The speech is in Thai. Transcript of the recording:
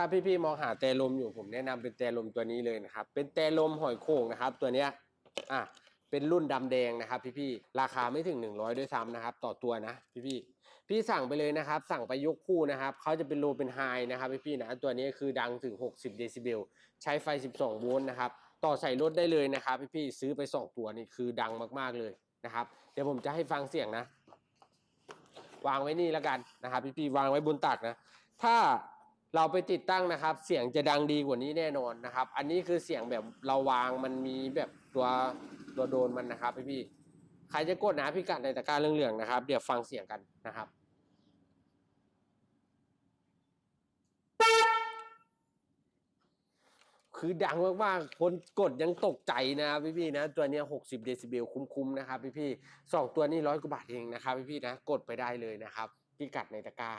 ถ้าพี่ๆมองหาแต่ลมอยู่ผมแนะนำเป็นแต่ลมตัวนี้เลยนะครับ เป็นแต่ลมหอยโข่งนะครับ ตัวเนี้ยอะเป็นรุ่นดำแดงนะครับ พี่ๆราคาไม่ถึง 100 ด้วยซ้ำนะครับ ต่อตัวนะ พี่ๆพี่สั่งไปเลยนะครับ สั่งไปยกคู่นะครับเขาจะเป็นโลเป็นไฮนะครับพี่ๆนะตัวนี้คือดังถึง 60 เดซิเบลใช้ไฟ 12 โวลต์นะครับ ต่อใส่รถได้เลยนะครับ พี่ๆซื้อไป 2 ตัวนี่คือดังมากๆเลยนะครับ เดี๋ยวผมจะให้ฟังเสียงนะ วางไว้นี่แล้วกันนะครับ พี่ๆวางไว้บนตักนะ ถ้า เราไปติดตั้งนะครับ เสียงจะดังดีกว่านี้แน่นอนนะครับ อันนี้คือเสียงแบบเราวางมันมีแบบตัวตัวโดนมันนะครับพี่ๆใครจะกดนะพี่กัดในตะกร้าเหลืองๆนะครับ เดี๋ยวฟังเสียงกันนะครับคือดังมากๆ คนกดยังตกใจนะครับพี่ๆนะ ตัวนี้ย60เดซิเบลคุ้มๆนะครับพี่ๆสองตัวนี้ร้อยกว่าบาทเองนะครับพี่ๆนะ กดไปได้เลยนะครับพี่กัดในตะกร้า